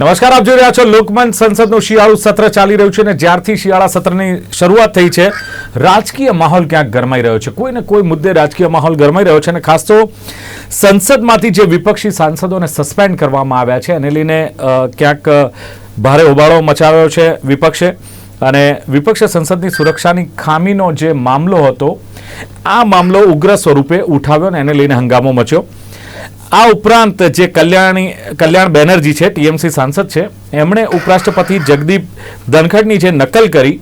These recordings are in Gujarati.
નમસ્કાર, આપ જોઈ રહ્યા છો લોકમંચ સંસદનું શિયાળુ સત્ર ચાલી રહ્યું છે અને જ્યારથી શિયાળા સત્રની શરૂઆત થઈ છે, રાજકીય માહોલ ક્યાંક ગરમાઈ રહ્યો છે? કોઈને કોઈ મુદ્દે રાજકીય માહોલ ગરમાઈ રહ્યો છે અને ખાસ તો સંસદમાંથી જે વિપક્ષી સાંસદોને સસ્પેન્ડ કરવામાં આવ્યા છે, એને લઈને ક્યાંક ભારે હોબાળો મચાવ્યો છે વિપક્ષે. અને વિપક્ષે સંસદની સુરક્ષાની ખામીનો જે મામલો હતો, આ મામલો ઉગ્ર સ્વરૂપે ઉઠાવ્યો અને એને લઈને હંગામો મચ્યો. આ ઉપરાંત જે કલ્યાણી કલ્યાણ બેનર્જી છે, ટીએમસી સાંસદ છે, એમણે ઉપરાષ્ટ્રપતિ જગદીપ ધનખડની જે નકલ કરી,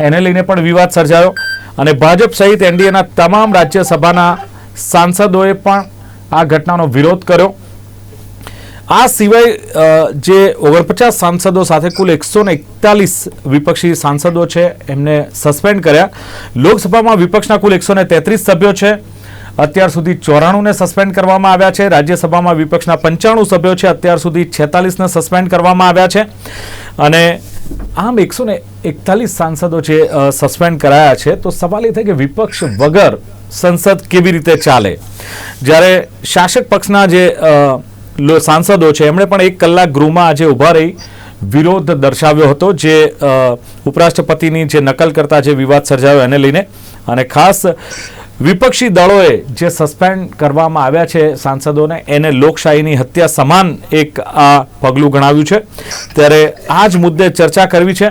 એને લઈને પણ વિવાદ સર્જાયો અને ભાજપ સહિત એનડીએના તમામ રાજ્યસભાના સાંસદોએ પણ આ ઘટનાનો વિરોધ કર્યો. આ સિવાય જે ઓગણપચાસ સાંસદો સાથે કુલ એકસો એકતાલીસ વિપક્ષી સાંસદો છે, એમને સસ્પેન્ડ કર્યા. લોકસભામાં વિપક્ષના કુલ એકસો સભ્યો છે. અત્યાર સુધી ચોરાણુંને સસ્પેન્ડ કરવામાં આવ્યા છે. રાજ્યસભામાં વિપક્ષના પંચાણું સભ્યો છે. અત્યાર સુધી છેતાલીસને સસ્પેન્ડ કરવામાં આવ્યા છે. અને આમ એકસો ને એકતાલીસ સાંસદો જે સસ્પેન્ડ કરાયા છે. તો સવાલ એ થાય કે વિપક્ષ વગર સંસદ કેવી રીતે ચાલે? જ્યારે શાસક પક્ષના જે સાંસદો છે, એમણે પણ એક કલાક ગૃહમાં આજે ઊભા રહી વિરોધ દર્શાવ્યો હતો. જે ઉપરાષ્ટ્રપતિની જે નકલ કરતા જે વિવાદ સર્જાયો એને લઈને અને ખાસ વિપક્ષી દળોએ જે સસ્પેન્ડ કરવામાં આવ્યા છે સાંસદોને, એને લોકશાહીની હત્યા સમાન એક આ પગલું ગણાવ્યું છે. ત્યારે આ જ મુદ્દે ચર્ચા કરવી છે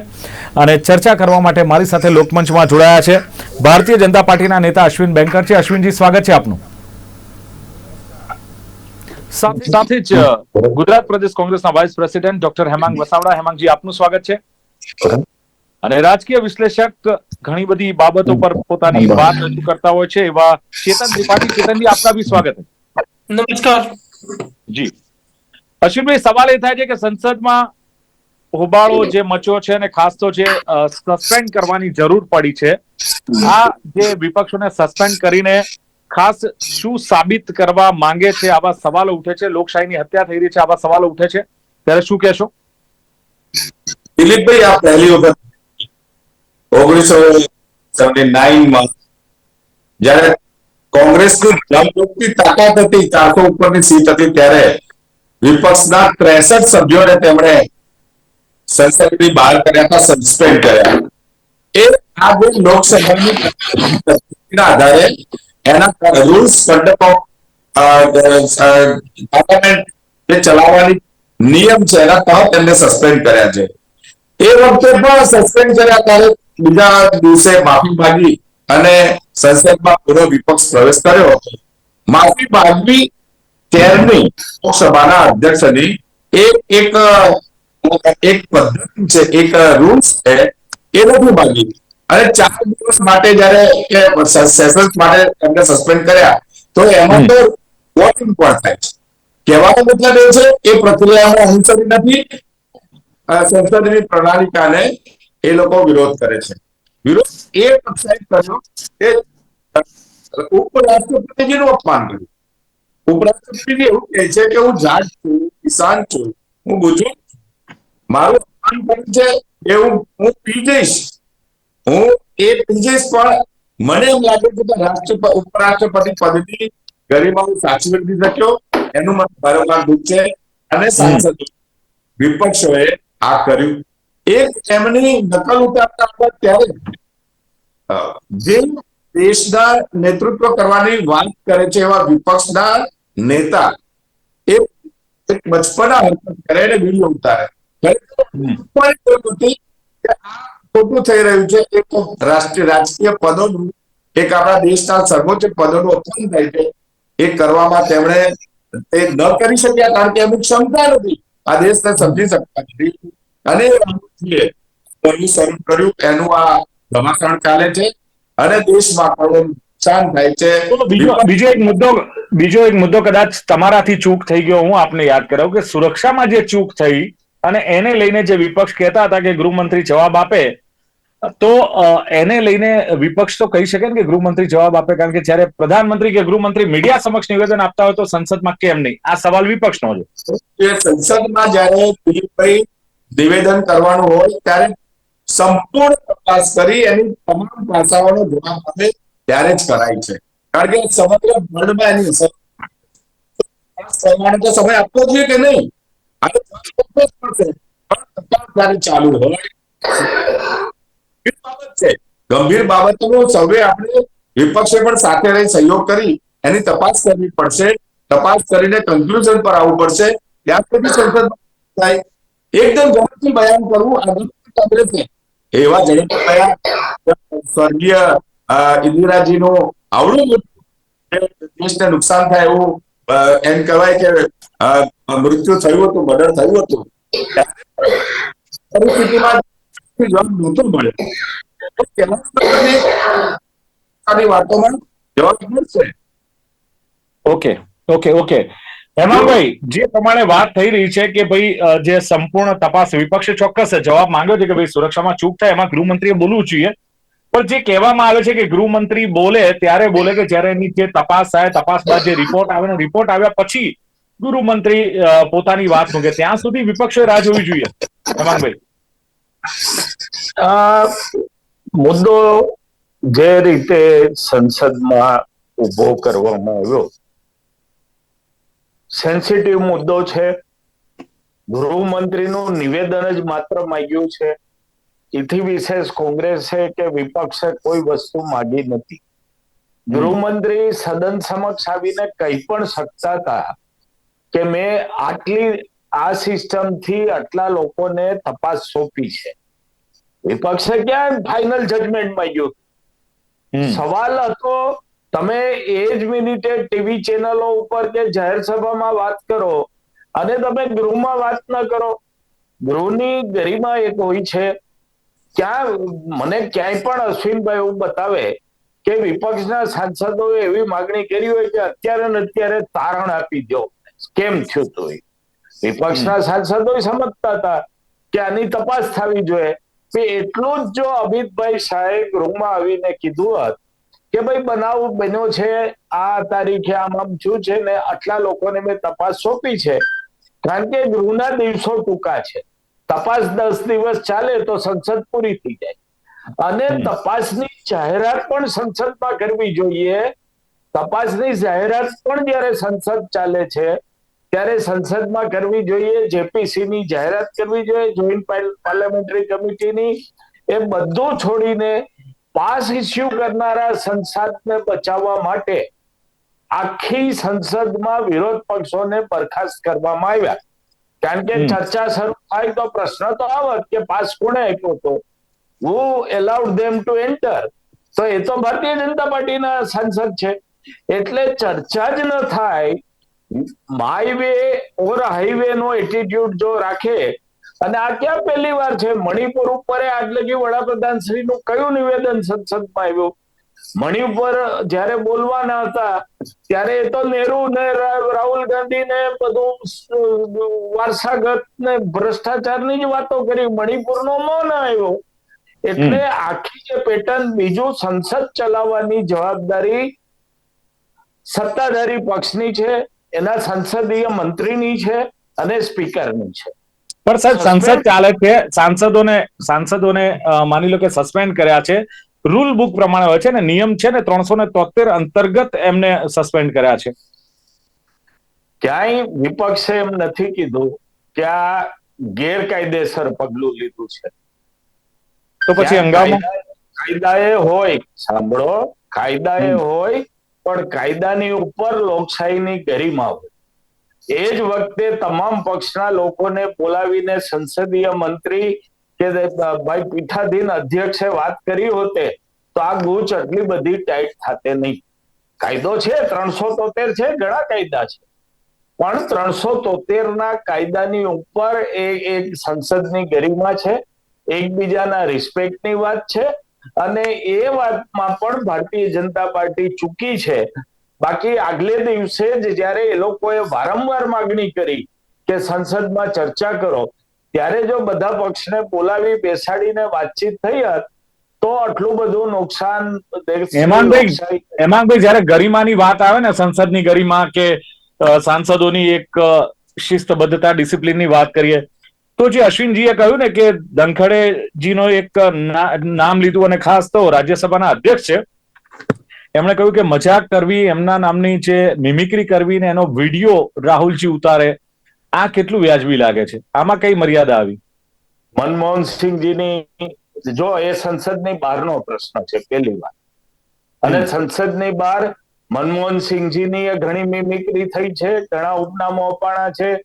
અને ચર્ચા કરવા માટે મારી સાથે લોકમંચમાં જોડાયા છે ભારતીય જનતા પાર્ટીના નેતા અશ્વિન બેંકર છે. અશ્વિનજી, સ્વાગત છે આપનું. સાથે જ ગુજરાત પ્રદેશ કોંગ્રેસના vice president doctor Hemang Vasavada. હેમાંગજી, આપનું સ્વાગત છે. અને રાજકીય વિશ્લેષક ઘણી બધી બાબતો પર પોતાની વાત રજૂ કરતા હોય છે એવા ચેતન ત્રિપાઠી ચેતનજી આપકા બી સ્વાગત છે નમસ્કાર. જી. અશ્વિનભાઈ સવાલ એ થાય છે કે સંસદમાં હોબાળો જે મચ્યો છે અને ખાસ તો જે સસ્પેન્ડ કરવાની જરૂર પડી છે આ જે વિપક્ષોને સસ્પેન્ડ કરીને ખાસ શું સાબિત કરવા માંગે છે આવા સવાલો ઉઠે છે? લોકશાહીની હત્યા થઈ રહી છે આવા સવાલો ઉઠે છે? ત્યારે શું કહેશો? દિલીપભાઈ આ પહેલી વખત ઓગણીસો નાઇનમાં જયારે કોંગ્રેસની જમરૂપની તાકાત હતી, ચારસો ઉપરની સીટ હતી, ત્યારે વિપક્ષના ત્રેસઠ સભ્યોને તેમણે સંસદની બહાર કર્યા હતા સસ્પેન્ડ કર્યા. એ આ જે લોકસભાની આધારે એના રૂલ્સ ઓફ પાર્લામેન્ટ જે ચલાવવાની નિયમ છે, એના તહત એમને સસ્પેન્ડ કર્યા છે. એ વખતે પણ સસ્પેન્ડ કર્યા ત્યારે બીજા દિવસે માફી માંગી અને સંસદમાં પૂરો વિપક્ષ પ્રવેશ કર્યો. હતો માફી માંગવી ત્યારની લોકસભાના અધ્યક્ષની એક એક એક પદ્ધતિ છે એક રૂલ્સ છે એ નથી માંગી. અને ચાર દિવસ માટે જયારે કે સેશન્સ માટે એમને સસ્પેન્ડ કર્યા તો એમાં તો વોટિંગ પણ થાય છે. કહેવાનો મતલબ એ છે એ પ્રક્રિયામાં અનુસરી નથી. સંસદની પ્રણાલિકાને એ લોકો વિરોધ કરે છે. વિરોધ એ પક્ષે કર્યો કે ઉપરાષ્ટ્રપતિજીનું અપમાન કર્યું. ઉપરાષ્ટ્રપતિજી એવું કહે છે કે, હું જાટ છું, કિસાન છું, હું બુજુર્ગ મારું અપમાન કર્યું છે એ હું હું પી જઈશ. હું એ પી જઈશ, પણ મને એમ લાગે છે કે રાષ્ટ્ર ઉપરાષ્ટ્રપતિ પદની ગરિમા હું સાચવી નથી શક્યો. એનું મને વારંવાર દુઃખ છે અને સાંસદ વિપક્ષોએ આ કર્યું. એક એમની નકલ ઉતારતા હતા ત્યારે જે દેશના નેતૃત્વ કરવાની વાત કરે છે એવા વિપક્ષના નેતા એ એક બચપના હરકત કરે અને વીડિયો ઉતારે. ખોટું થઈ રહ્યું છે એક રાષ્ટ્રીય રાજકીય પદોનું એક આપણા દેશના સર્વોચ્ચ પદોનું અપમાન થાય છે એ કરવામાં તેમણે તે ન કરી શક્યા કારણ કે એમની ક્ષમતા નથી. આ દેશને સમજી શકતા નથી. અને રામજીએ શરૂ કર્યું એનું આ ઘમાસાણ ચાલે છે. અને દેશમાં પણ નુકસાન થાય છે. બીજો બીજો એક મુદ્દો બીજો એક મુદ્દો કદાચ તમારાથી ચૂક થઈ ગયો હું આપને યાદ કરાવું કે સુરક્ષામાં જે ચૂક થઈ અને એને લઈને જે વિપક્ષ કહેતા હતા કે ગૃહમંત્રી જવાબ આપે તો એને લઈને વિપક્ષ તો કહી શકે ને કે ગૃહમંત્રી જવાબ આપે કારણ કે જ્યારે પ્રધાનમંત્રી કે ગૃહમંત્રી મીડિયા સમક્ષ નિવેદન આપતા હોય તો સંસદમાં કેમ નહીં? આ સવાલ વિપક્ષનો છે. સંસદમાં જયારે દિલીપભાઈ નિવેદન કરવાનું હોય ત્યારે સંપૂર્ણ તપાસ કરી એની તમામ પાસાઓનો જવાબ આપે ત્યારે જ કરાય છે. કારણ કે સમગ્ર વર્લ્ડમાં એની અસર પ્રમાણે તો સમય આપવો જોઈએ કે નહીં? પડશે. પણ તપાસ જયારે ચાલુ હોય બાબત છે. ગંભીર બાબતોનો સૌએ આપણે વિપક્ષે પણ સાથે રહી સહયોગ કરી, એની તપાસ કરવી પડશે. તપાસ કરીને કન્ક્લુઝન પર આવવું પડશે. ત્યાં સુધી સંસદ થાય. એકદમ ઝડપથી બયાન કરવું એવા ઝડપથી બયાન સ્વર્ગીય ઇન્દિરાજીનું આવડું દેશને નુકસાન થાય એવું એમ કહેવાય કે મૃત્યુ થયું હતું, મર્ડર થયું હતું. પરિસ્થિતિમાં જવાબ નહોતો આની વાતોમાં જવાબ મળશે. Okay okay okay. હેમાંગભાઈ જે પ્રમાણે વાત થઈ રહી છે કે ભાઈ જે સંપૂર્ણ તપાસ વિપક્ષે ચોક્કસ જવાબ માંગ્યો છે કે ભાઈ સુરક્ષામાં ચૂક થાય એમાં ગૃહમંત્રીએ બોલવું જોઈએ. પણ જે કહેવામાં આવે છે કે ગૃહમંત્રી બોલે ત્યારે બોલે કે જ્યારે એની જે તપાસ થાય તપાસ બાદ જે રિપોર્ટ આવે ને રિપોર્ટ આવ્યા પછી ગૃહમંત્રી પોતાની વાત મૂકે. ત્યાં સુધી વિપક્ષે રાહ જોવી જોઈએ. હેમાંગભાઈ મુદ્દો જે રીતે સંસદમાં ઊભો કરવામાં આવ્યો સેન્સિટિવ મુદ્દો છે. ગૃહમંત્રીનું નિવેદન જ માત્ર માંગ્યું છે. એથી વિશેષ કોંગ્રેસે કે વિપક્ષે કોઈ વસ્તુ માંગી નથી. ગૃહમંત્રી સદન સમક્ષ આવીને કહી પણ શકતા હતા કે મેં આટલી આ સિસ્ટમથી આટલા લોકોને તપાસ સોંપી છે. વિપક્ષે ક્યાં ફાઇનલ જજમેન્ટ માંગ્યું. સવાલ હતો તમે એ જ મિનિટે ટીવી ચેનલો ઉપર કે જાહેર સભામાં વાત કરો અને તમે ગૃહમાં વાત ન કરો. ગૃહની ગરિમા એક હોય છે. ક્યાં મને ક્યાંય પણ અશ્વિનભાઈ એવું બતાવે કે વિપક્ષના સાંસદોએ એવી માગણી કરી હોય કે અત્યારે ને અત્યારે તારણ આપી દો. કેમ થયું તો વિપક્ષના સાંસદો સમજતા હતા કે આની તપાસ થવી જોઈએ. કે એટલું જ જો અમિતભાઈ શાહે ગૃહમાં આવીને કીધું હોત કે ભાઈ બનાવ બન્યો છે આ તારીખે આમ આમ થયું છે ને આટલા લોકોને મેં તપાસ સોંપી છે. કારણ કે ગૃહના દિવસો ટૂંકા છે. તપાસ દસ દિવસ ચાલે તો સંસદ પૂરી થઈ જાય. અને તપાસની જાહેરાત પણ સંસદમાં કરવી જોઈએ. તપાસની જાહેરાત પણ જ્યારે સંસદ ચાલે છે ત્યારે સંસદમાં કરવી જોઈએ. જેપીસી ની જાહેરાત કરવી જોઈએ જોઈન્ટ પાર્લામેન્ટરી કમિટીની. એ બધું છોડીને પાસ ઇસ્યુ કરનારા સંસદને બચાવવા માટે આખી સંસદમાં વિરોધ પક્ષોને બરખાસ્ત કરવામાં આવ્યા. કારણ કે ચર્ચા શરૂ થાય તો પ્રશ્ન તો આવત કે પાસ કોણે આપ્યો હતો? Who allowed them to enter તો એ તો ભારતીય જનતા પાર્ટીના સાંસદ છે. એટલે ચર્ચા જ ન થાય. માય વે ઓર હાઈવે નો એટીટ્યુડ જો રાખે અને આ ક્યાં પહેલી વાર છે? મણિપુર ઉપર આજ લગી વડાપ્રધાન શ્રીનું કયું નિવેદન સંસદમાં આવ્યું? મણિપુર જયારે બોલવાના હતા ત્યારે એ તો નેહરુ ને રાહુલ ગાંધી ને બધું વારસાગત ને ભ્રષ્ટાચારની જ વાતો કરી. મણિપુરનો મૌન આવ્યો. એટલે આખી જે પેટર્ન બીજું સંસદ ચલાવવાની જવાબદારી સત્તાધારી પક્ષની છે એના સંસદીય મંત્રીની છે અને સ્પીકરની છે. પણ સાહેબ સંસદ ચાલે છે. સાંસદોને સાંસદોને માની લો કે સસ્પેન્ડ કર્યા છે. રૂલ બુક પ્રમાણે હોય છે ને નિયમ છે ને ત્રણસો ને તોતેર અંતર્ગત એમને સસ્પેન્ડ કર્યા છે. ક્યાંય વિપક્ષે એમ નથી કીધું કે આ ગેરકાયદેસર પગલું લીધું છે. તો પછી હંગામો? કાયદા- કાયદાએ હોય સાંભળો કાયદાએ હોય પણ કાયદાની ઉપર લોકશાહીની ગરિમા હોય. એ જ વખતે તમામ પક્ષના લોકોને બોલાવીને સંસદીય મંત્રી કે ભાઈ પીઠાધીન અધ્યક્ષે વાત કરી હોતે, તો આ ગૂંચ આટલી બધી ટાઈટ થાતે નહીં. કાયદો છે, ત્રણસો તોતેર છે, ઘણા કાયદા છે. પણ ત્રણસો તોતેર ના કાયદાની ઉપર એક એક સંસદની ગરિમા છે, એકબીજાના રિસ્પેક્ટની વાત છે, અને એ વાતમાં પણ ભારતીય જનતા પાર્ટી ચૂકી છે બાકી આગલે દિવસે જ જ્યારે એ લોકોએ વારંવાર માગણી કરી કે સંસદમાં ચર્ચા કરો ત્યારે જો બધા પક્ષને બોલાવી બેસાડીને વાતચીત થઈ હોત તો આટલું બધું નુકસાન હેમાંગભાઈ હેમાંગભાઈ જયારે ગરિમાની વાત આવે ને સંસદની ગરિમા કે સાંસદોની એક શિસ્તબદ્ધતા ડિસિપ્લિનની વાત કરીએ તો જે અશ્વિનજીએ કહ્યું ને કે ધનખડેજીનો એક નામ લીધું અને ખાસ તો રાજ્યસભાના અધ્યક્ષ છે એમણે કહ્યું કે મજાક કરવી એમના નામની જે મિમિક્રી કરવી ને એનો વીડિયો રાહુલજી ઉતારે આ કેટલું વ્યાજબી લાગે છે? આમાં કઈ મર્યાદા આવી? મનમોહન સિંહજીની જો એ સંસદની બહારનો પ્રશ્ન છે પહેલી વાત. અને સંસદની બહાર મનમોહન સિંહજીની એ ઘણી મિમિક્રી થઈ છે ઘણા ઉપનામો અપાણા છે.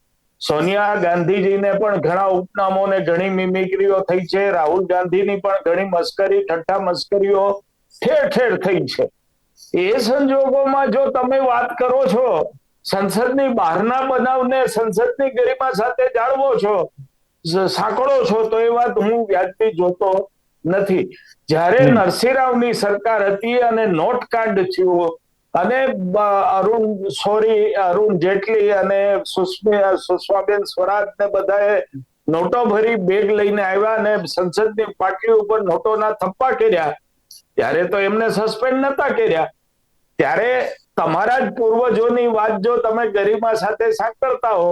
સોનિયા ગાંધીજીને પણ ઘણા ઉપનામો ને ઘણી મિમિક્રીઓ થઈ છે. રાહુલ ગાંધીની પણ ઘણી મસ્કરી ઠઠ્ઠા મસ્કરીઓ ઠેર ઠેર થઈ છે. એ સંજોગોમાં જો તમે વાત કરો છો સંસદની બહારના બનાવને સંસદની ગરિમા સાથે જાળવો છો સાંકળો છો તો એ વાત હું વ્યાજબી જોતો નથી. જ્યારે નરસિંહરાવની સરકાર હતી અને નોટ કાંડ થયું અને અરુણ સોરી અરુણ જેટલી અને સુષ્મિ સુષ્માબેન સ્વરાજ ને બધાએ નોટો ભરી બેગ લઈને આવ્યા અને સંસદની પાટલી ઉપર નોટોના થપ્પા કર્યા. ત્યારે તો એમને સસ્પેન્ડ નતા કર્યા. ત્યારે તમારા જ પૂર્વજોની વાત જો તમે ગરિમા સાથે સાંકળતા હો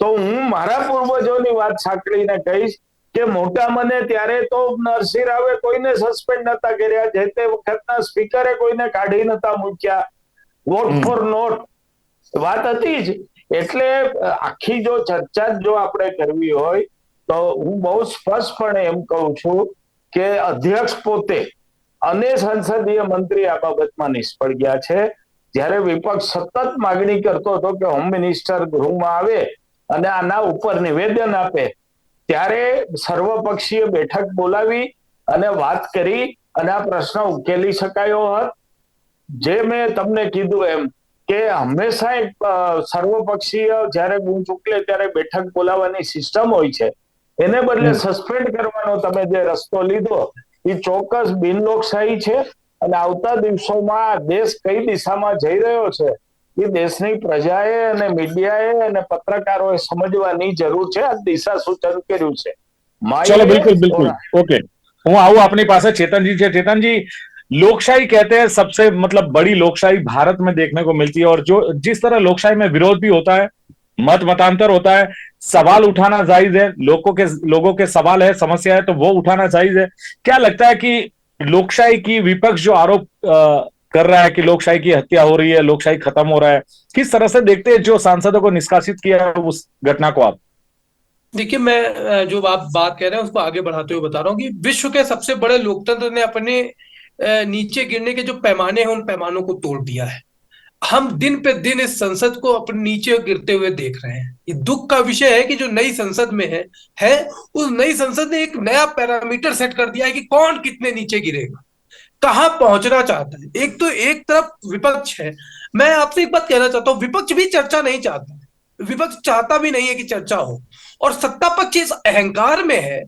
તો હું મારા પૂર્વજોની વાત સાંકળીને કહીશ કે મોટા મને ત્યારે તો નરસિંહ રાવે કોઈને સસ્પેન્ડ નતા કર્યા જે તે વખતના સ્પીકરે કોઈને કાઢી નતા મૂક્યા. વોટ ફોર નોટ વાત હતી જ. એટલે આખી જો ચર્ચા જો આપણે કરવી હોય તો હું બહુ સ્પષ્ટપણે એમ કહું છું કે અધ્યક્ષ પોતે અને સંસદીય મંત્રી આ બાબતમાં નિષ્ફળ ગયા છે. જ્યારે વિપક્ષ સતત માગણી કરતો હતો કે હોમ મિનિસ્ટર ગૃહમાં આવે અને આના ઉપર નિવેદન આપે ત્યારે સર્વપક્ષીય બેઠક બોલાવી અને વાત કરી અને આ પ્રશ્ન ઉકેલી શકાયો હોત. જે મેં તમને કીધું એમ કે હંમેશા એક સર્વપક્ષીય જ્યારે ગુણ ચૂકલે ત્યારે બેઠક બોલાવવાની સિસ્ટમ હોય છે. એને બદલે સસ્પેન્ડ કરવાનો તમે જે રસ્તો લીધો એ ચોક્કસ બિનલોકશાહી છે અને આવતા દિવસોમાં આ દેશ કઈ દિશામાં જઈ રહ્યો છે એ દેશની પ્રજાએ અને મીડિયાએ અને પત્રકારોએ સમજવાની જરૂર છે આ દિશા સૂચન કર્યું છે चलो માઈએ बिल्कुल बिल्कुल ओके હું આવું अपनी पास चेतन जी से चेतन जी लोकशाही कहते हैं सबसे मतलब बड़ी लोकशाही भारत में देखने को मिलती है और जो जिस तरह लोकशाही में विरोध भी होता है मत मतांतर होता है सवाल उठाना जायज़ है, लोगों के लोगों के सवाल है, समस्या है तो वो उठाना जायज़ है। क्या लगता है कि लोकशाही की विपक्ष जो आरोप कर रहा है कि लोकशाही की हत्या हो रही है, लोकशाही खत्म हो रहा है, किस तरह से देखते हैं जो सांसदों को निष्कासित किया है उस घटना को आप? देखिए, मैं जो आप बात कह रहे हैं उसको आगे बढ़ाते हुए बता रहा हूँ कि विश्व के सबसे बड़े लोकतंत्र ने अपने नीचे गिरने के जो पैमाने हैं, उन पैमानों को तोड़ दिया है। हम दिन पे दिन इस संसद को अपने नीचे गिरते हुए देख रहे हैं। ये दुख का विषय है कि जो नई संसद में है है, उस नई संसद ने एक नया पैरामीटर सेट कर दिया है कि कौन कितने नीचे गिरेगा। कहाँ पहुँचना चाहता है? एक तो एक तरफ़ विपक्ष है। मैं आपसे एक बात कहना चाहता हूँ, विपक्ष भी चर्चा नहीं चाहता विपक्ष चाहता भी नहीं है कि चर्चा हो। और सत्ता पक्ष इस अहंकार में है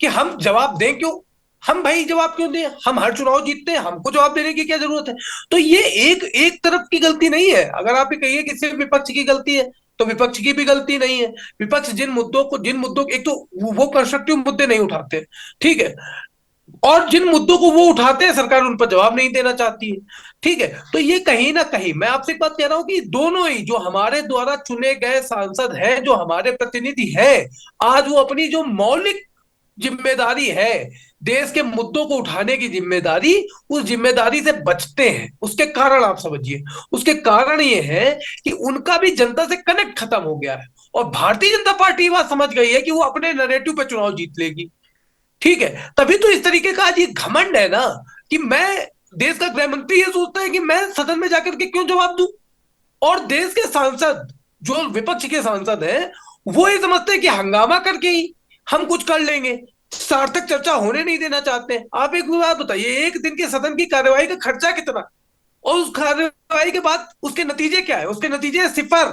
कि हम जवाब दें क्यों? हम भाई जवाब क्यों दें? हम हर चुनाव जीतते हैं, हमको जवाब देने की क्या ज़रूरत है? तो ये एक एक तरफ़ की गलती नहीं है। अगर आप ये कहिए कि सिर्फ़ विपक्ष की गलती है तो विपक्ष की भी गलती नहीं है। विपक्ष जिन मुद्दों को, जिन मुद्दों एक तो वो कंस्ट्रक्टिव मुद्दे नहीं उठाते, ठीक है? और जिन मुद्दों को वो उठाते हैं, सरकार उन पर जवाब नहीं देना चाहती है, ठीक है? तो ये कहीं ना कहीं, मैं आपसे एक बात कह रहा हूँ कि दोनों ही जो हमारे द्वारा चुने गए सांसद हैं, जो हमारे प्रतिनिधि हैं, आज वो अपनी जो मौलिक ज़िम्मेदारी है। देश के मुद्दों को उठाने की ज़िम्मेदारी उस ज़िम्मेदारी से बचते हैं। उसके कारण आप समझिए। उसके कारण ये है कि उनका भी जनता से कनेक्ट खत्म हो गया है। और भारतीय जनता पार्टी बात समझ गई है कि वो अपने नरेटिव पे चुनाव जीत लेगी। ठीक है? तभी तो इस तरीके का आज ये घमंड है ना कि मैं देश का गृह मंत्री ये सोचता है कि मैं सदन में जाकर के क्यों जवाब दू? और देश के सांसद, जो विपक्ष के सांसद हैं, वो ये समझते हैं कि हंगामा करके ही हम कुछ कर लेंगे। सार्थक चर्चा होने नहीं देना चाहते। हैं आप एक बात बताइए एक दिन के सदन की कार्यवाही का खर्चा कितना? और उस कार्यवाही के बाद उसके नतीजे क्या है? उसके नतीजे सिफर।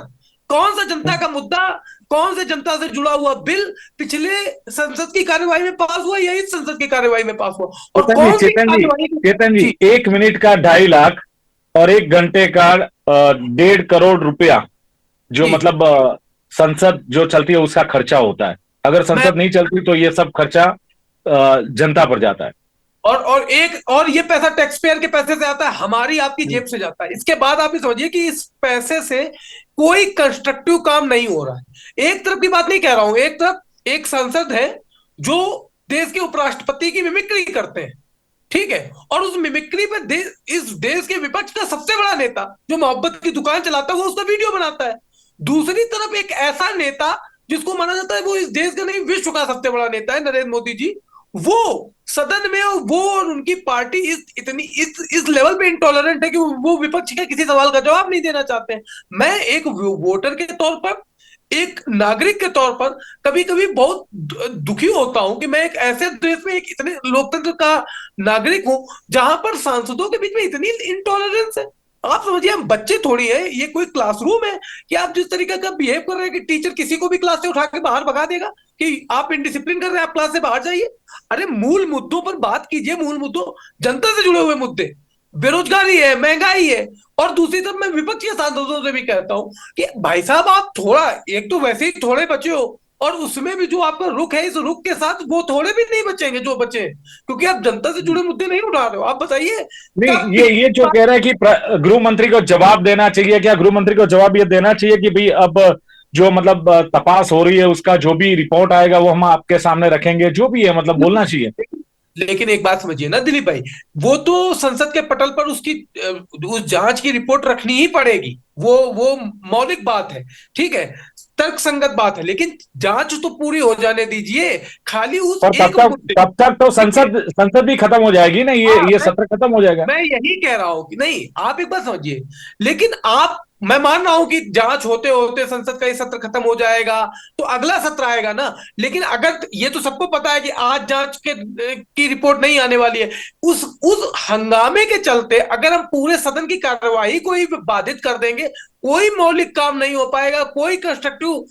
कौन सा जनता का मुद्दा कौन से जनता से जुड़ा हुआ बिल पिछले संसद की कार्यवाही में पास हुआ या इस संसद की कार्यवाही में पास हुआ? और चेतन जी कौन चेतन जी चेतन जी एक मिनट का ढाई लाख और एक घंटे का डेढ़ करोड़ रुपया जो मतलब संसद जो चलती है उसका खर्चा होता है। अगर संसद नहीं चलती तो ये सब खर्चा जनता पर जाता है। और और एक और ये पैसा टैक्स पेयर के पैसे से आता है हमारी आपकी जेब से जाता है। इसके बाद आप ये समझिए कि इस पैसे से कोई कंस्ट्रक्टिव काम नहीं हो रहा है। एक तरफ़ की बात नहीं कह रहा हूँ एक तरफ़ एक सांसद है जो देश के उपराष्ट्रपति की मिमिक्री करते हैं। ठीक है? और उस मिमिक्री पे दे, इस देश के विपक्ष का सबसे बड़ा नेता जो मोहब्बत की दुकान चलाता है वो उसका वीडियो बनाता है। दूसरी तरफ़ एक ऐसा नेता जिसको माना जाता है वो इस देश का नहीं, विश्व का सबसे बड़ा नेता है, नरेंद्र मोदी जी। वो सदन में वो और उनकी पार्टी इस, इतनी, इस इस लेवल पे इंटॉलरेंट है कि वो विपक्ष के किसी सवाल का जवाब नहीं देना चाहते हैं। मैं एक वोटर के तौर पर, एक नागरिक के तौर पर कभी कभी बहुत दुखी होता हूँ कि मैं एक ऐसे देश में एक इतने लोकतंत्र का नागरिक हूँ जहाँ पर सांसदों के बीच में इतनी इंटॉलरेंस है। आप समझिए, हम बच्चे थोड़ी है, ये कोई क्लासरूम है कि आप जिस तरीके का बिहेव कर रहे हैं कि टीचर किसी को भी क्लास से उठा के बाहर भगा देगा कि आप इंडिसिप्लिन कर रहे हैं, आप क्लास से बाहर जाइए। अरे, मूल मुद्दों पर बात कीजिए, मूल मुद्दों, जनता से जुड़े हुए मुद्दे। बेरोजगारी है, महँगाई है, और दूसरी तरफ़ मैं विपक्षी सांसदों से भी कहता हूँ कि भाई साहब, आप थोड़ा, एक तो वैसे ही थोड़े बचे हो और उसमें भी जो आपका रुख है इस रुख के साथ वो थोड़े भी नहीं बचेंगे जो बचे। क्योंकि आप जनता से जुड़े मुद्दे नहीं उठा रहे हो। आप बताइए। नहीं ये ये जो कह रहे हैं कि गृह मंत्री को जवाब देना चाहिए क्या गृह मंत्री को जवाब ये देना चाहिए कि भाई अब जो मतलब तपास हो रही है उसका जो भी रिपोर्ट आएगा वो हम आपके सामने रखेंगे जो भी है मतलब बोलना चाहिए। लेकिन एक बात समझिए ना दिलीप भाई वो तो संसद के पटल पर उसकी उस जाँच की रिपोर्ट रखनी ही पड़ेगी। वो वो मौलिक बात है ठीक है? तर्क संगत बात है लेकिन जाँच तो पूरी हो जाने दीजिए खाली उस और तब तक तब तक तो संसद संसद भी खत्म हो जाएगी ना ये हाँ, ये सत्र खत्म हो जाएगा। मैं यही कह रहा हूँ कि नहीं आप एक बात समझिए लेकिन आप मैं मान रहा हूँ कि जाँच होते होते संसद का ये सत्र खत्म हो जाएगा तो अगला सत्र आएगा ना लेकिन अगर ये तो सबको पता है कि आज जाँच के की रिपोर्ट नहीं आने वाली है। उस उस हंगामे के चलते अगर हम पूरे सदन की कार्यवाही को ही बाधित कर देंगे कोई मौलिक काम नहीं हो पाएगा, कोई कंस्ट्रक्टिव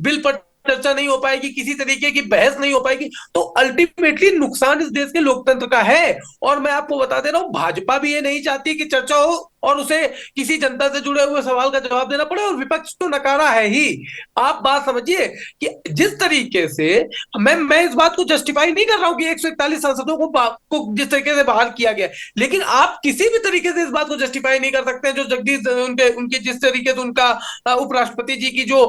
बिल पर चर्चा नहीं हो पाएगी, किसी तरीके की बहस नहीं हो पाएगी। तो अल्टीमेटली नुकसान इस देश के लोकतंत्र का है। और मैं आपको बता दे रहा हूँ, भाजपा भी ये नहीं चाहती कि चर्चा हो। और उसे किसी जनता से जुड़े हुए सवाल का जवाब देना पड़े और विपक्ष तो नकारा है ही। आप बात समझिए कि जिस तरीके से मैं मैं इस बात को जस्टिफाई नहीं कर रहा हूँ कि एक सौ इकतालीस सांसदों को, को जिस तरीके से बाहर किया गया लेकिन आप किसी भी तरीके से इस बात को जस्टिफाई नहीं कर सकते जो जगदीश उनके उनके जिस तरीके से उनका उपराष्ट्रपति जी की जो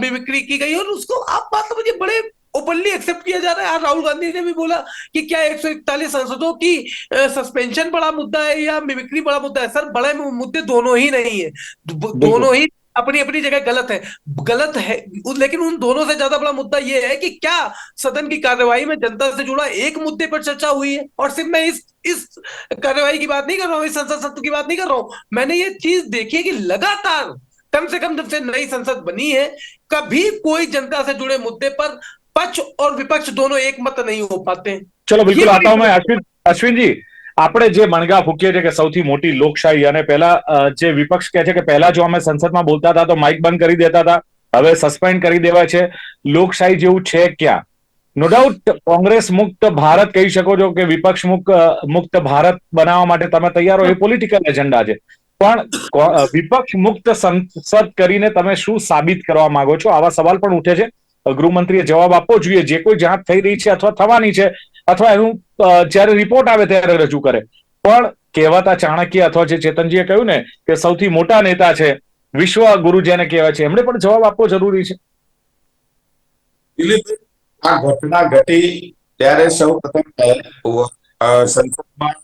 मिमिक्री की गई और उसको आप बात समझिए बड़े ओपनली एक्सेप्ट किया जा रहा है। राहुल गांधी ने भी बोला कि क्या 141 सांसदों की सस्पेंशन बड़ा मुद्दा है या मिमिक्री बड़ा मुद्दा है? सर बड़े मुद्दे दोनों ही नहीं है। दोनों ही अपनी अपनी जगह गलत है। गलत है लेकिन उन दोनों से ज़्यादा बड़ा मुद्दा यह है कि क्या सदन की कार्यवाही में जनता से जुड़ा एक मुद्दे पर चर्चा हुई है? और सिर्फ़ मैं इस इस कार्यवाही की बात नहीं कर रहा हूँ इस संसद सत्र की बात नहीं कर रहा हूँ। मैंने ये चीज़ देखी है कि लगातार कम से कम जब से नई संसद बनी है कभी कोई जनता से जुड़े मुद्दे पर पक्ष और विपक्ष दोनों एक मत नहीं हो पाते हैं ચલો બિલકુલ ये આતા હું बड़ी- मैं અશ્વિન અશ્વિનજી આપણે જે મણગા ફૂકીએ છીએ કે સૌથી મોટી લોકશાહી અને પહેલા અ, જે વિપક્ષ કહે છે કે પહેલા જો અમે સંસદમાં બોલતા હતા તો માઇક બંધ કરી દેતા હતા હવે સસ્પેન્ડ કરી દેવાય છે લોકશાહી જેવું છે ક્યાં નો ડાઉટ કોંગ્રેસ મુક્ત ભારત કહી શકો છો કે વિપક્ષ મુક્ત મુક્ત ભારત બનાવવા માટે તમે તૈયાર હો એ પોલિટિકલ એજન્ડા છે પણ કો- અ, વિપક્ષ મુક્ત સંસદ કરીને તમે શું સાબિત કરવા માંગો છો આવા સવાલ પણ ઉઠે છે ગૃહમંત્રીએ જવાબ આપવો જોઈએ જે કોઈ જાંચ થઈ રહી છે અથવા થવાની છે અથવા એનું અ, જ્યારે રિપોર્ટ આવે ત્યારે રજૂ કરે પણ કહેવાતા ચાણક્ય અથવા જે ચેતનજીએ કહ્યું ને કે સૌથી મોટા નેતા છે વિશ્વ ગુરુ જેને કહેવાય છે એમણે પણ જવાબ આપવો જરૂરી છે દિલીપ આ ઘટના ઘટી ત્યારે સૌ પ્રથમ સંસદમાં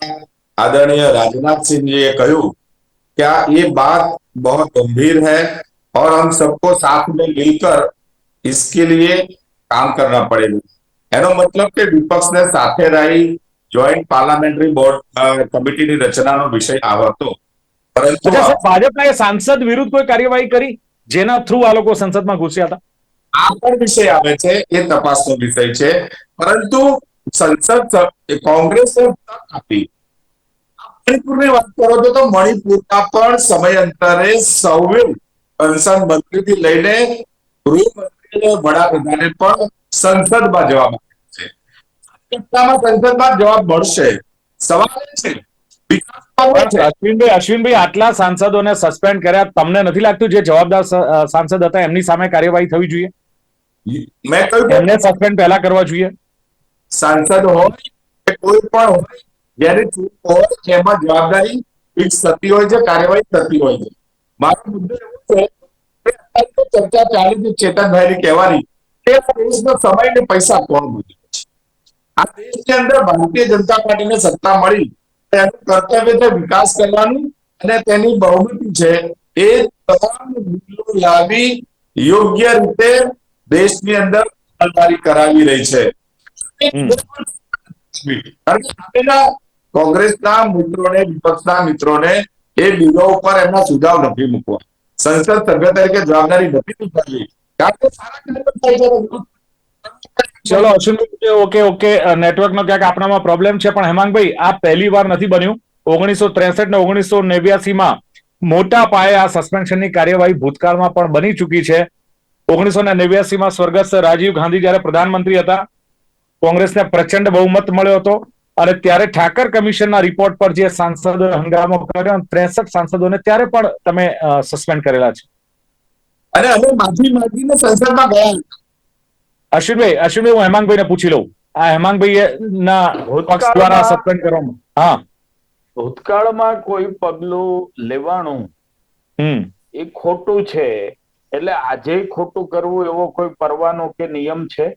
આદરણીય રાજનાથસિંહજીએ કહ્યું कि आ- ये बात बहुत गंभीर है और हम सबको साथ में मिलकर इसके लिए काम करना पड़ेगा એનો મતલબ કે વિપક્ષને સાથે રહી જોઈન્ટ પાર્લામેન્ટરી બોર્ડ કમિટીની રચનાનો વિષય આ હતો પરંતુ અચ્છા સાહેબ ભાજપના એ સાંસદ વિરુદ્ધ કોઈ કાર્યવાહી કરી જેના થ્રુ આ લોકો સંસદમાં ઘૂસ્યા હતા આ પણ વિષય આવે છે એ તપાસનો વિષય છે પરંતુ સંસદ સ- કોંગ્રેસે તક આપી મણિપુરની વાત કરો છો તો મણિપુરમાં પણ સમયાંતરે સૌએ સંસદ મંત્રીથી લઈને ગૃહમંત્રી અને વડાપ્રધાને પણ સંસદમાં જવાબ છે. સંસદમાં જવાબ મળશે. સવાલ છે અશ્વિનભાઈ અશ્વિનભાઈ આટલા સાંસદોને સસ્પેન્ડ કર્યા તમને નથી લાગતું જે જવાબદાર સાંસદ હતા એમની સામે કાર્યવાહી થવી જોઈએ? મેં કહ્યું એમને સસ્પેન્ડ પહેલા કરવા જોઈએ. સાંસદ હોય કે કોઈ પણ હોય જેની ચૂક હોય એમાં જવાબદારી ફિક્સ થતી હોય છે કાર્યવાહી થતી હોય છે. મારો મુદ્દો એવો છે ચર્ચા ચાલી છે ચેતનભાઈની કહેવાની કે દેશનો સમય ને પૈસા કોણ મૂકે આ દેશની અંદર ભારતીય જનતા પાર્ટીને સત્તા મળી એનું કર્તવ્ય છે વિકાસ કરવાનું અને તેની બહુમતી છે એ તમામ બિલો લાવી યોગ્ય રીતે દેશની અંદર દખલદારી કરાવી રહી છે કોંગ્રેસના મિત્રોને વિપક્ષના મિત્રોને એ બિલો ઉપર એમના સુધાવ નથી મૂકવા. સંસદ સભ્ય તરીકે જવાબદારી નથી કાર્યો ચલો, અશ્વિનભાઈ ઓકે ઓકે નેટવર્કનો ક્યાંક આપણામાં પ્રોબ્લેમ છે, પણ હેમાંગભાઈ, આ પહેલી વાર નથી બન્યું. ઓગણીસો ત્રેસઠ ને ઓગણીસો નેવ્યાસીમાં મોટા પાયે આ સસ્પેન્શનની કાર્યવાહી ભૂતકાળમાં પણ બની ચૂકી છે. ઓગણીસો ને નેવ્યાસીમાં સ્વર્ગસ્થ રાજીવ ગાંધી જયારે પ્રધાનમંત્રી હતા, કોંગ્રેસને પ્રચંડ બહુમત મળ્યો હતો. અને ત્યારે ઠાકર કમિશનના રિપોર્ટ પર જે સાંસદો હંગામો કર્યો ત્રેસઠ સાંસદોને ત્યારે પણ તમે સસ્પેન્ડ કરેલા છે. અરે અમે માફી માંગીને સંસદમાં ગયા. અશ્વિનભાઈ અશ્વિનભાઈ હું હેમાંગભાઈને પૂછી લઉં. આ હેમાંગભાઈ ના પક્ષ દ્વારા સસ્પેન્ડ કરવામાં હા. ભૂતકાળમાં કોઈ પગલું લેવાનું હમ. એ ખોટું છે. એટલે આજે ખોટું કરવું એવો કોઈ પરવાનો કે નિયમ છે?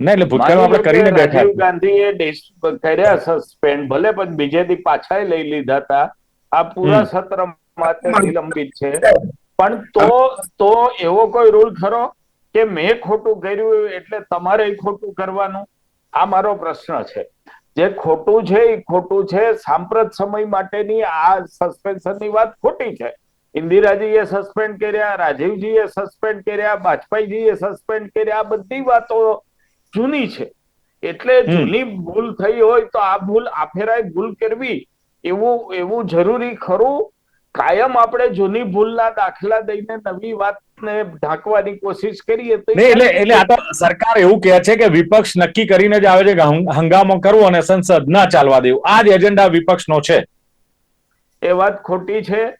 ના એટલે ભૂતકાળમાં આપણે કરીને બેઠા રાજીવ ગાંધીએ દેશ કર્યા સસ્પેન્ડ ભલે પણ બીજેથી પાછા લઈ લીધા હતા. આ પૂરા સત્ર માટે નિલંબિત છે. પણ તો તો એવો કોઈ રૂલ ખરો કે મેં ખોટું કર્યું એટલે તમારે ખોટું કરવાનું? આ મારો પ્રશ્ન છે. જે ખોટું છે એ ખોટું છે. સાંપ્રત સમય માટેની આ સસ્પેન્શનની વાત ખોટી છે. ઇન્દિરાજીએ સસ્પેન્ડ કર્યા રાજીવજીએ સસ્પેન્ડ કર્યા વાજપેયીજીએ સસ્પેન્ડ કર્યા આ બધી વાતો જૂની છે. એટલે જૂની ભૂલ થઈ હોય તો આ ભૂલ આ ફેરાય ભૂલ કરવી એવું એવું જરૂરી ખરું? કાયમ આપણે જૂની ભૂલના દાખલા દઈને નવી વાતને ઢાંકવાની કોશિશ કરીએ તો એટલે એટલે આ તો સરકાર એવું કહે છે કે વિપક્ષ નક્કી કરીને જ આવે છે કે હંગ- હંગામો કરવો અને સંસદ ના ચાલવા દેવું. આ જ એજન્ડા વિપક્ષનો છે. એ વાત ખોટી છે.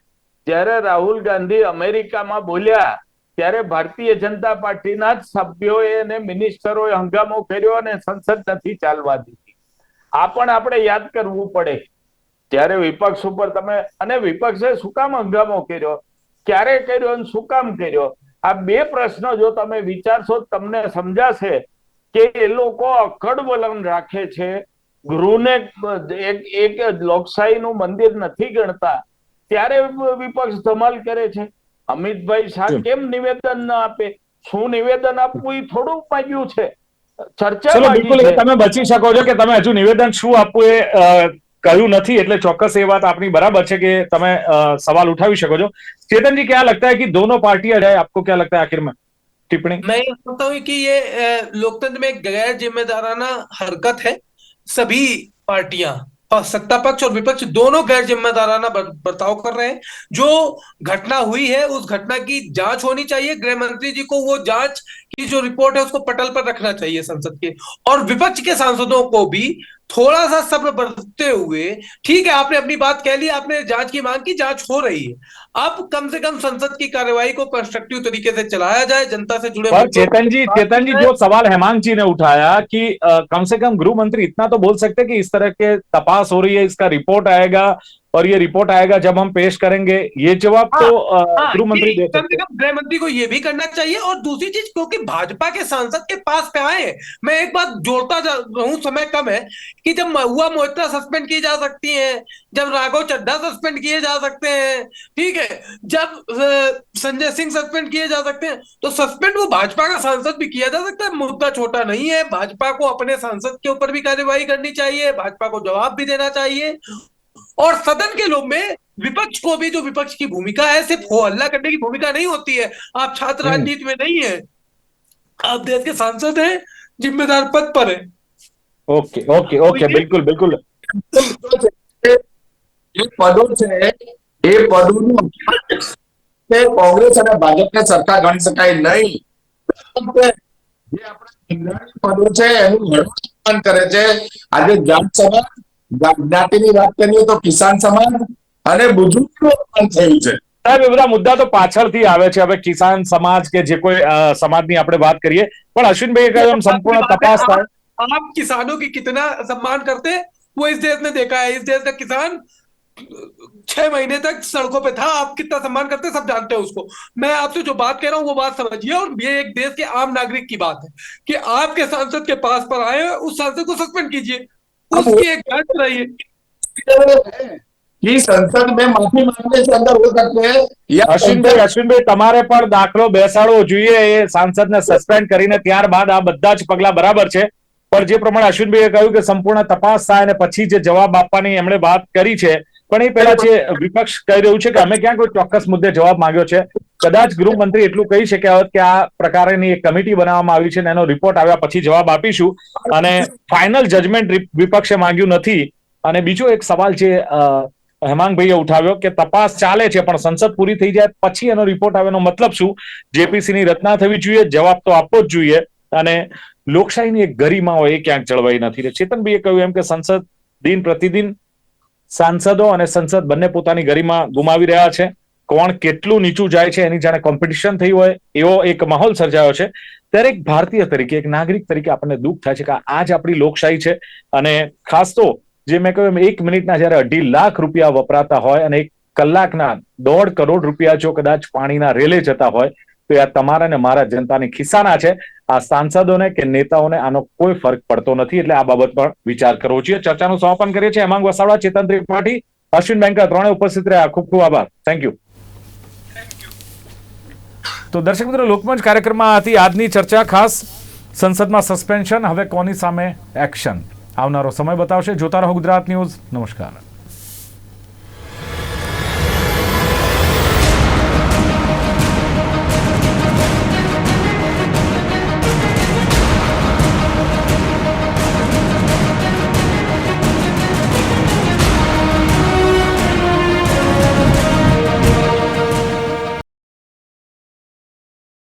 જ્યારે રાહુલ ગાંધી અમેરિકામાં બોલ્યા ત્યારે ભારતીય જનતા પાર્ટીના જ સભ્યોએ અને મિનિસ્ટરોએ હંગામો કર્યો અને સંસદ નથી ચાલવા દીધી. આ પણ આપણે યાદ કરવું પડે. ત્યારે વિપક્ષ ઉપર તમે, અને વિપક્ષે શું કામ હંગામો કર્યો? ક્યારે કર્યો અને શું કામ કર્યો? આ બે પ્રશ્નો જો તમે વિચારશો તમને સમજાશે કે એ લોકો અકડ વલણ રાખે છે. ગૃહને એક એક લોકશાહીનું મંદિર નથી ગણતા. ત્યારે વિપક્ષ ધમાલ કરે છે. અમિતભાઈ શાહ જી. કેમ નિવેદન ન આપે શું નિવેદન આપવું એ થોડું માંગ્યું છે ચર્ચા ચલો માંગી બિલકુલ છે. એ તમે બચી શકો છો કે તમે હજુ નિવેદન શું આપવું એ અ, કહ્યું નથી એટલે ચોક્કસ એ વાત આપની બરાબર છે કે તમે અ, સવાલ ઉઠાવી શકો છો चेतन जी क्या लगता है कि दोनों पार्टियां जाए आपको क्या लगता है आखिर में टिप्पणी मैं ये समझता हूँ कि ये अ, लोकतंत्र में एक गैर जिम्मेदाराना हरकत है सभी पार्टियां और सत्ता पक्ष और विपक्ष दोनों गैर जिम्मेदाराना बर्ताव कर रहे हैं। जो घटना हुई है, उस घटना की जाँच होनी चाहिए। गृह मंत्री जी को वो जाँच की जो रिपोर्ट है, उसको पटल पर रखना चाहिए संसद के। और विपक्ष के सांसदों को भी थोड़ा सा सब्र बरतते हुए, ठीक है, आपने अपनी बात कह ली, आपने जाँच की मांग की, जाँच हो रही है। अब कम से कम संसद की कार्यवाही को कंस्ट्रक्टिव तरीके से चलाया जाए जनता से जुड़े पर चेतन जी चेतन जी जो सवाल हेमांग जी ने उठाया कि अ, कम से कम गृह मंत्री इतना तो बोल सकते कि इस तरह के तपास हो रही है इसका रिपोर्ट आएगा और ये रिपोर्ट आएगा जब हम पेश करेंगे। ये जवाब तो अ, हाँ, गृह मंत्री दे कम सकते से हैं। कम गृह मंत्री को ये भी करना चाहिए और दूसरी चीज़ क्योंकि भाजपा के सांसद के पास पे आए हैं? मैं एक बात जोड़ता हूँ समय कम है कि जब महुआ मोहित्रा सस्पेंड की जा सकती है जब राघव चड्ढा सस्पेंड किए जा सकते हैं ठीक है? जब अ, संजय सिंह सस्पेंड किए जा सकते हैं तो सस्पेंड वो भाजपा का सांसद भी किया जा सकता है मुद्दा छोटा नहीं है भाजपा को अपने सांसद के ऊपर भी कार्यवाही करनी चाहिए भाजपा को जवाब भी देना चाहिए और सदन के लोग में विपक्ष को भी जो विपक्ष की भूमिका है सिर्फ हो हल्ला करने की भूमिका नहीं होती है आप छात्र हम्म। राजनीति में नहीं है आप देश के सांसद हैं जिम्मेदार पद पर है ઓકે ઓકે ઓકે બિલકુલ બિલકુલ જે પદો છે એ પદોનું તે કોંગ્રેસ અને ભાજપને સરખા ગણી શકાય નહીં જે આપણા કેન્દ્રની પદો છે એનું ઘણું સન્માન કરે છે આજે જાત સમાજ જ્ઞા- જ્ઞાતિની વાત કરીએ તો કિસાન સમાજ અને બુજુર્ગનું અપમાન થયું છે સાહેબ એ બધા મુદ્દા તો પાછળથી આવે છે હવે કિસાન સમાજ કે જે કોઈ અ, સમાજની આપણે વાત કરીએ પણ અશ્વિનભાઈએ કહ્યું એમ સંપૂર્ણ તપાસ થાય आप, आप किसानों की कितना सम्मान करते हैं वो इस देश में देखा है इस देश का किसान छह महीने तक सड़कों पे था आप कितना सम्मान करते हैं सब जानते हैं उसको मैं आपसे जो बात कह रहा हूँ वो बात समझिए और ये एक देश के आम नागरिक की बात है कि आपके सांसद के पास पर आए हैं, उस सांसद को सस्पेंड कीजिए उसकी एक जांच कराइए है कि संसद में माफी मांगने से अंदर हो सकते हैं या અશ્વિનભાઈ અશ્વિનભાઈ તમારે પણ દાખલો બેસાડવો જોઈએ એ સાંસદને સસ્પેન્ડ કરીને ત્યારબાદ આ બધા જ પગલા બરાબર છે પણ જે પ્રમાણે અશ્વિનભાઈએ કહ્યું કે સંપૂર્ણ તપાસ થાય અને પછી જે જવાબ આપવાની એમણે વાત કરી છે પણ એ પહેલા છે વિપક્ષ કહી રહ્યું છે કે અમે ક્યાં કોઈ ચોક્કસ મુદ્દે જવાબ માંગ્યો છે. કદાચ ગૃહમંત્રી એટલું કહી શક્યા હોત કે આ પ્રકારની એક કમિટી બનાવવામાં આવી છે અને એનો રિપોર્ટ આવ્યા પછી જવાબ આપીશું. અને ફાઇનલ જજમેન્ટ વિપક્ષે માંગ્યું નથી. અને બીજો એક સવાલ છે હેમાંગભાઈએ ઉઠાવ્યો કે તપાસ ચાલે છે પણ સંસદ પૂરી થઈ જાય પછી એનો રિપોર્ટ આવે એનો મતલબ શું? જેપીસી ની રચના થવી જોઈએ જવાબ તો આપવો જ જોઈએ. અને લોકશાહીની એક ગરિમા હોય એ ક્યાંક જળવાઈ નથી ચેતનભાઈએ કહ્યું એમ કે સંસદ દિન પ્રતિદિન સાંસદો અને સંસદ બંને પોતાની ગરિમા ગુમાવી રહ્યા છે. કોણ કેટલું નીચું જાય છે એની જાણે કોમ્પિટિશન થઈ હોય એવો એક માહોલ સર્જાયો છે. ત્યારે એક ભારતીય તરીકે, એક નાગરિક તરીકે આપણને દુઃખ થાય છે કે આ જ આપણી લોકશાહી છે અને ખાસ તો જે મેં કહ્યું એક મિનિટના જ્યારે અઢી લાખ રૂપિયા વપરાતા હોય અને એક કલાકના દોઢ કરોડ રૂપિયા જો કદાચ પાણીના રેલે જતા હોય તો આ તમારા ને મારા જનતાની ખિસ્સાના છે. આ સાંસદોને કે નેતાઓને આનો કોઈ ફરક પડતો નથી એટલે આ બાબત પર વિચાર કરવો જોઈએ. ચર્ચાનું સમાપન કરીએ છીએ. હેમાંગ વસાવડા ચેતન ત્રિપાઠી અશ્વિન બેંકર ત્રણે ઉપસ્થિત રહ્યા. ખૂબ ખૂબ આભાર. થેન્ક યુ તો દર્શક મિત્રો, લોકમંચ કાર્યક્રમમાં હતી આજની ચર્ચા. ખાસ સંસદમાં સસ્પેન્શન. હવે કોની સામે એક્શન? આવનારો સમય બતાવશે. જોતા રહો ગુજરાત ન્યૂઝ. નમસ્કાર.